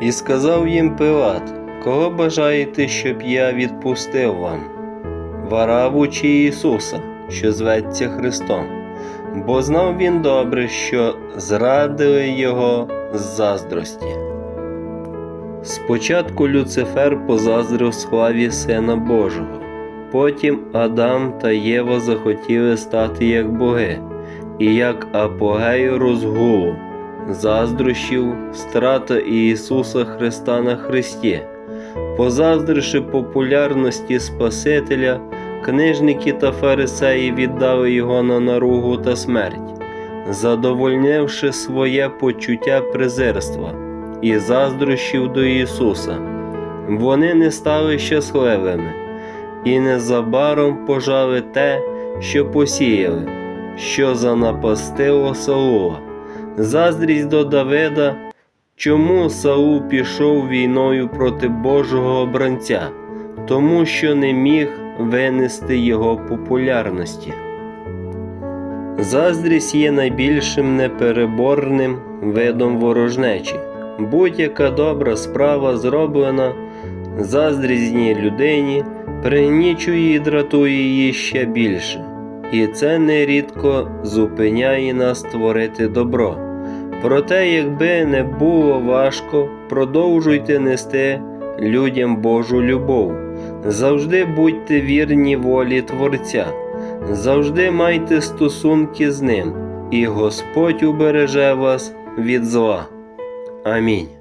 І сказав їм Пилат, кого бажаєте, щоб я відпустив вам? Вараву чи Ісуса, що зветься Христом, бо знав він добре, що зрадили його з заздрості. Спочатку Люцифер позаздрив славі Сина Божого, потім Адам та Єва захотіли стати як боги, і як апогею розгулу, заздрощів, страта Ісуса Христа на Христі. Позаздривши популярності Спасителя, книжники та фарисеї віддали його на наругу та смерть, задовольнивши своє почуття презирства і заздрощів до Ісуса. Вони не стали щасливими і незабаром пожали те, що посіяли, що занапастило Саула. Заздрість до Давида, чому Саул пішов війною проти Божого обранця, тому що не міг винести його популярності. Заздрість є найбільшим непереборним видом ворожнечі. Будь-яка добра справа зроблена заздрізній людині, пригнічує і дратує її ще більше. І це нерідко зупиняє нас творити добро. Проте, якби не було важко, продовжуйте нести людям Божу любов. Завжди будьте вірні волі Творця, завжди майте стосунки з ним, і Господь убереже вас від зла. Амінь.